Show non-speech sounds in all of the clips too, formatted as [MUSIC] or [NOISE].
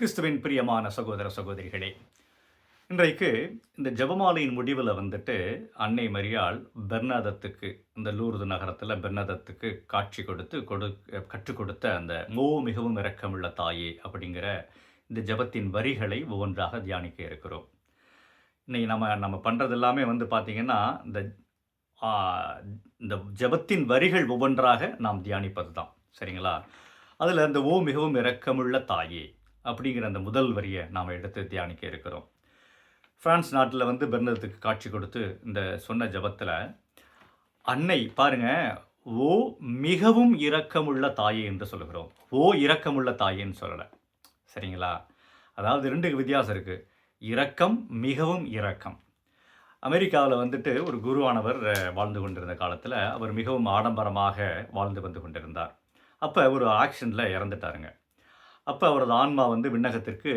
கிறிஸ்துவின் பிரியமான சகோதர சகோதரிகளே இன்றைக்கு இந்த ஜெபமாலையின் முடிவில் வந்துட்டு அன்னை மரியாள் பெர்னாதத்துக்கு இந்த லூர்து நகரத்தில் பெர்னாதத்துக்கு காட்சி கொடுத்து கொடு கற்றுக் கொடுத்த அந்த மோ மிகவும் இரக்கமுள்ள தாயே அப்படிங்கிற இந்த ஜெபத்தின் வரிகளை ஒவ்வொன்றாக தியானிக்க இருக்கிறோம். இன்னைக்கு நம்ம நம்ம பண்ணுறது எல்லாமே வந்து பார்த்திங்கன்னா இந்த இந்த ஜெபத்தின் வரிகள் ஒவ்வொன்றாக நாம் தியானிப்பது தான் சரிங்களா? அதில் இந்த ஓ மிகவும் இரக்கமுள்ள தாயே அப்படிங்கிற அந்த முதல் வரியை நாம் எடுத்து தியானிக்க இருக்கிறோம். ஃப்ரான்ஸ் நாட்டில் வந்து பெர்னதுக்கு காட்சி கொடுத்து இந்த சொன்ன ஜெபத்தில் அன்னை பாருங்க ஓ மிகவும் இரக்கமுள்ள தாயே என்று சொல்லுகிறோம். ஓ இரக்கமுள்ள தாயேன்னு சொல்லலை. சரிங்களா? அதாவது ரெண்டு வித்தியாசம் இருக்குது இரக்கம் மிகவும் இரக்கம். அமெரிக்காவில் வந்துட்டு ஒரு குருவானவர் வாழ்ந்து கொண்டிருந்த காலத்தில் அவர் மிகவும் ஆடம்பரமாக வாழ்ந்து வந்து கொண்டிருந்தார். அப்போ ஒரு ஆக்ஷனில் இறந்துட்டாருங்க. அப்போ அவரது ஆன்மா வந்து விண்ணகத்திற்கு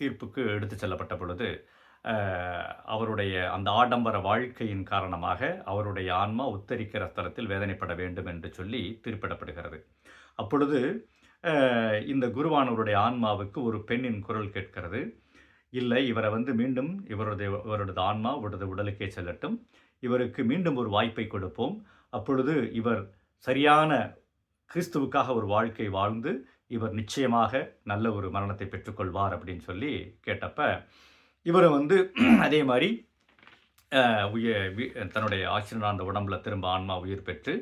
தீர்ப்புக்கு எடுத்து செல்லப்பட்ட பொழுது அவருடைய அந்த ஆடம்பர வாழ்க்கையின் காரணமாக அவருடைய ஆன்மா உத்தரிக்கிற ஸ்தலத்தில் வேதனைப்பட வேண்டும் என்று சொல்லி தீர்ப்பிடப்படுகிறது. அப்பொழுது இந்த குருவானவருடைய ஆன்மாவுக்கு ஒரு பெண்ணின் குரல் கேட்கிறது. இல்லை இவரை வந்து மீண்டும் இவருடைய இவரது ஆன்மா இவரது உடலுக்கே செல்லட்டும். இவருக்கு மீண்டும் ஒரு வாய்ப்பை கொடுப்போம். அப்பொழுது இவர் சரியான கிறிஸ்துவுக்காக ஒரு வாழ்க்கை வாழ்ந்து இவர் நிச்சயமாக நல்ல ஒரு மரணத்தை பெற்றுக்கொள்வார் அப்படின்னு சொல்லி கேட்டப்ப இவரை வந்து [CLEARS THROAT] அதே மாதிரி அஹ், உய தன்னுடைய ஆக்சிஜன் அந்த உடம்புல திரும்ப ஆன்மா உயிர் பெற்று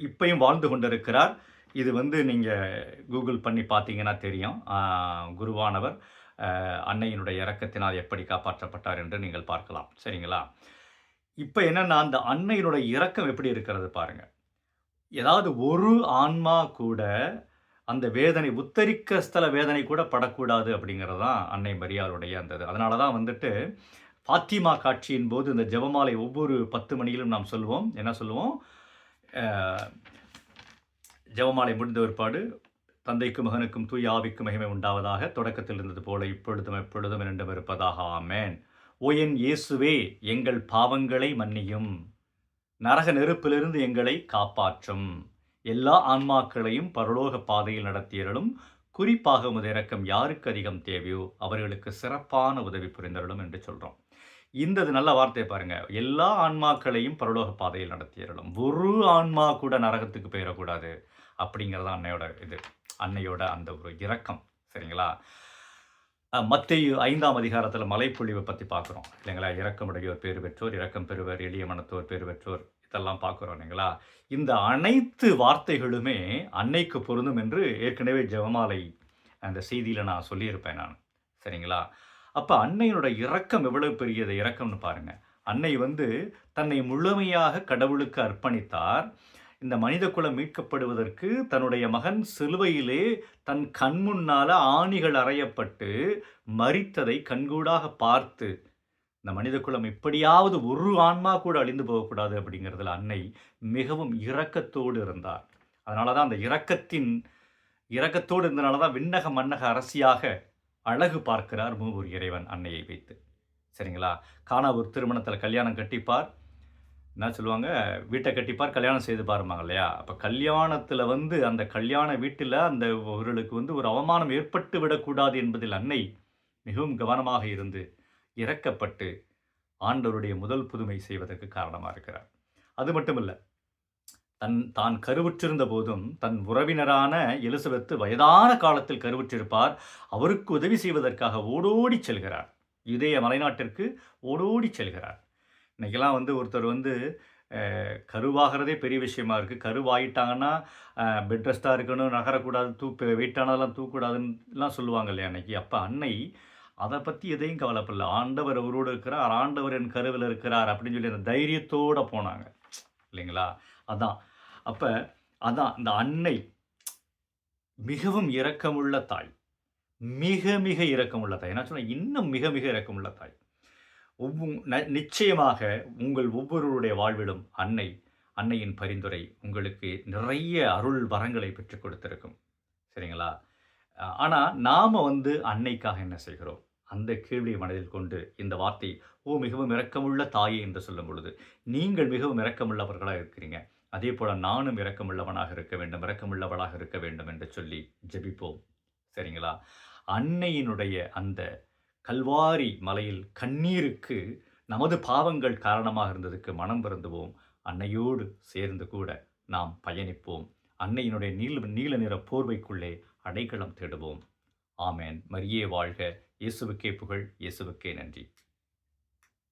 இப்பையும் வாழ்ந்து கொண்டிருக்கிறார். இது வந்து நீங்கள் கூகுள் பண்ணி பார்த்தீங்கன்னா தெரியும். குருவானவர் அன்னையினுடைய இறக்கத்தினால் எப்படி காப்பாற்றப்பட்டார் என்று நீங்கள் பார்க்கலாம். சரிங்களா? இப்போ என்னென்னா அந்த அன்னையினுடைய இறக்கம் எப்படி இருக்கிறது பாருங்கள் ஏதாவது ஒரு ஆன்மா கூட அந்த வேதனை உத்தரிக்க ஸ்தல வேதனை கூட படக்கூடாது அப்படிங்கிறது தான் அன்னை மரியாளுடைய அந்த இது. அதனால தான் வந்துட்டு ஃபாத்திமா காட்சியின் போது இந்த ஜெபமாலை ஒவ்வொரு பத்து மணியிலும் நாம் சொல்லுவோம் என்ன சொல்லுவோம் ஜபமாலை ஜெபமாலை முடிந்த ஒருபாடு தந்தைக்கும் மகனுக்கும் தூய் ஆவிக்கும் மகிமை உண்டாவதாக தொடக்கத்தில் இருந்தது போல இப்பொழுதும் எப்பொழுதும் இரண்டும் இருப்பதாக. ஆமேன். ஓ என் இயேசுவே எங்கள் பாவங்களை மன்னியும். நரக நெருப்பிலிருந்து எங்களை காப்பாற்றும். எல்லா ஆன்மாக்களையும் பரலோக பாதையில் நடத்தியருளும் குறிப்பாக உமது இறக்கம் யாருக்கு அதிகம் தேவையோ அவர்களுக்கு சிறப்பான உதவி புரிந்தருளும் என்று சொல்கிறோம் இந்த இது நல்ல வார்த்தையை பாருங்கள் எல்லா ஆன்மாக்களையும் பரலோக பாதையில் நடத்தியருளும். ஒரு ஆன்மா கூட நரகத்துக்கு போயிடக்கூடாது அப்படிங்கிறது தான் அன்னையோட இது. அன்னையோட அந்த ஒரு இரக்கம். சரிங்களா? மத்திய ஐந்தாம் அதிகாரத்தில் மலைப்பொழிவை பற்றி பார்க்குறோம். இல்லைங்களா? இறக்கமுடையோர் பேர் பெற்றோர் இரக்கம் பெறுவர் எளிய மனத்தோர் பேர் பெற்றோர். இதெல்லாம் பார்க்குறோம் இல்லைங்களா? இந்த அனைத்து வார்த்தைகளுமே அன்னைக்கு பொருந்தும் என்று ஏற்கனவே ஜெபமாலை அந்த செய்தியில் நான் சொல்லியிருப்பேன் நான். சரிங்களா? அப்போ அன்னையினோட இரக்கம் எவ்வளவு பெரியது? இரக்கம்னு பாருங்கள் அன்னை வந்து தன்னை முழுமையாக கடவுளுக்கு அர்ப்பணித்தார். இந்த மனித குலம் மீட்கப்படுவதற்கு தன்னுடைய மகன் சிலுவையிலே தன் கண் முன்னால் ஆணிகள் அறையப்பட்டு மறித்ததை கண்கூடாக பார்த்து இந்த மனித குலம் எப்படியாவது ஒரு ஆன்மா கூட அழிந்து போகக்கூடாது அப்படிங்கிறதுல அன்னை மிகவும் இரக்கத்தோடு இருந்தார். அதனால தான் அந்த இரக்கத்தின் இரக்கத்தோடு இருந்தனால தான் விண்ணக மன்னக அரசியாக அழகு பார்க்கிறார் மூவூர் இறைவன் அன்னையை வைத்து. சரிங்களா? காணா ஒரு திருமணத்தில் கல்யாணம் கட்டிப்பார். என்ன சொல்லுவாங்க? வீட்டை கட்டிப்பார் கல்யாணம் செய்து பாருமாங்க இல்லையா? அப்போ கல்யாணத்தில் வந்து அந்த கல்யாண வீட்டில் அந்த அவர்களுக்கு வந்து ஒரு அவமானம் ஏற்பட்டு விடக்கூடாது என்பதில் அன்னை மிகவும் கவனமாக இருந்து இறக்கப்பட்டு ஆண்டவருடைய முதல் புதுமை செய்வதற்கு காரணமாக இருக்கிறார். அது மட்டும் இல்லை தன் தான் கருவுற்றிருந்த போதும் தன் உறவினரான எலிசபெத்து வயதான காலத்தில் கருவுற்றிருப்பார். அவருக்கு உதவி செய்வதற்காக ஓடோடி செல்கிறார். இதய மலைநாட்டிற்கு ஓடோடி செல்கிறார். இன்னைக்கெல்லாம் வந்து ஒருத்தர் வந்து கருவாகிறதே பெரிய விஷயமா இருக்குது கருவாயிட்டாங்கன்னா பெட் ரெஸ்ட்டாக இருக்கணும் நகரக்கூடாது தூ வெயிட்டானதெல்லாம் தூக்கக்கூடாதுன்னுலாம் சொல்லுவாங்க இல்லையா அன்னைக்கு. அப்போ அன்னை அதை பற்றி எதையும் கவலைப்படல. ஆண்டவர் அவரோடு இருக்கிறார் ஆண்டவர் என் கருவில் இருக்கிறார் அப்படின்னு சொல்லி அந்த தைரியத்தோடு போனாங்க. இல்லைங்களா? அதான். அப்போ அதான் இந்த அன்னை மிகவும் இரக்கமுள்ள தாய். மிக மிக இரக்கமுள்ள தாய். என்ன சொன்னால் இன்னும் மிக மிக இரக்கமுள்ள தாய். ஒவ்வொரு ந- நிச்சயமாக உங்கள் ஒவ்வொருவருடைய வாழ்விலும் அன்னை அன்னையின் பரிந்துரை உங்களுக்கு நிறைய அருள் வரங்களை பெற்றுக் கொடுத்திருக்கும். சரிங்களா? ஆனால் நாம் வந்து அன்னைக்காக என்ன செய்கிறோம்? அந்த கேள்வியை மனதில் கொண்டு இந்த வார்த்தை ஓ மிகவும் இரக்கமுள்ள தாயே என்று சொல்லும் பொழுது நீங்கள் மிகவும் இரக்கமுள்ளவர்களாக இருக்கிறீங்க. அதே போல் நானும் இரக்கமுள்ளவனாக இருக்க வேண்டும் இரக்கமுள்ளவளாக இருக்க வேண்டும் என்று சொல்லி ஜெபிப்போம். சரிங்களா? அன்னையினுடைய அந்த கல்வாரி மலையில் கண்ணீருக்கு நமது பாவங்கள் காரணமாக இருந்ததுக்கு மனம் வருந்துவோம். அன்னையோடு சேர்ந்து கூட நாம் பயணிப்போம். அன்னையினுடைய நீல நீல நிற போர்வைக்குள்ளே அடைக்கலம் தேடுவோம். ஆமேன். மரியே வாழ்க. இயேசுவுக்கே புகழ் இயேசுவுக்கே நன்றி.